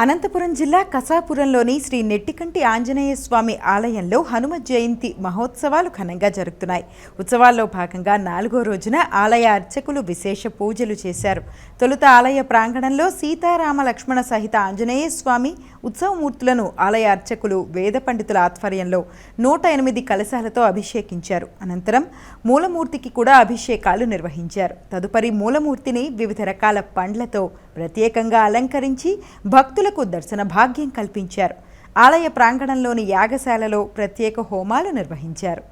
అనంతపురం జిల్లా కసాపురంలోని శ్రీ నెట్టికంటి ఆంజనేయ స్వామి ఆలయంలో హనుమ జయంతి మహోత్సవాలు ఘనంగా జరుగుతున్నాయి. ఉత్సవాల్లో భాగంగా నాలుగో రోజున ఆలయ అర్చకులు విశేష పూజలు చేశారు. తొలుత ఆలయ ప్రాంగణంలో సీతారామ లక్ష్మణ సహిత ఆంజనేయ స్వామి ఉత్సవమూర్తులను ఆలయ అర్చకులు వేద పండితుల ఆధ్వర్యంలో నూట ఎనిమిది కలశాలతో అభిషేకించారు. అనంతరం మూలమూర్తికి కూడా అభిషేకాలు నిర్వహించారు. తదుపరి మూలమూర్తిని వివిధ రకాల పండ్లతో ప్రత్యేకంగా అలంకరించి భక్తులకు దర్శన భాగ్యం కల్పించారు. ఆలయ ప్రాంగణంలోని యాగశాలలో ప్రత్యేక హోమాలు నిర్వహించారు.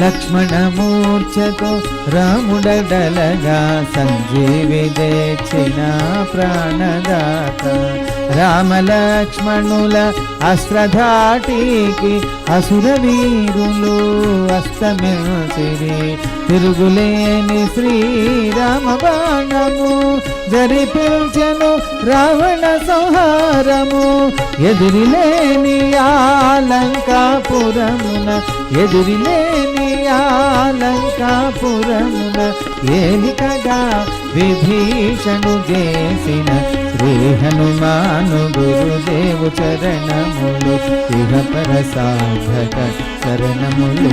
లక్ష్మణమూర్ఛతో రాముడలగా సంజీవి దేచిన ప్రాణదాత. రామలక్ష్మణుల అస్త్రధాటికి అసుర వీరులు అస్తమిసిరి తిరుగులేని శ్రీరామ బాణము జరిపించను రావణ సంహారము. ఎదిరిలేని ఆలంకాపురమున ఎదిరిలేని ఆలంకాపురమున ఏలికగా విభీషణు చేసిన శ్రీ హనుమాను గురుదేవు చరణములు ఇహ పర సాధక చరణములు.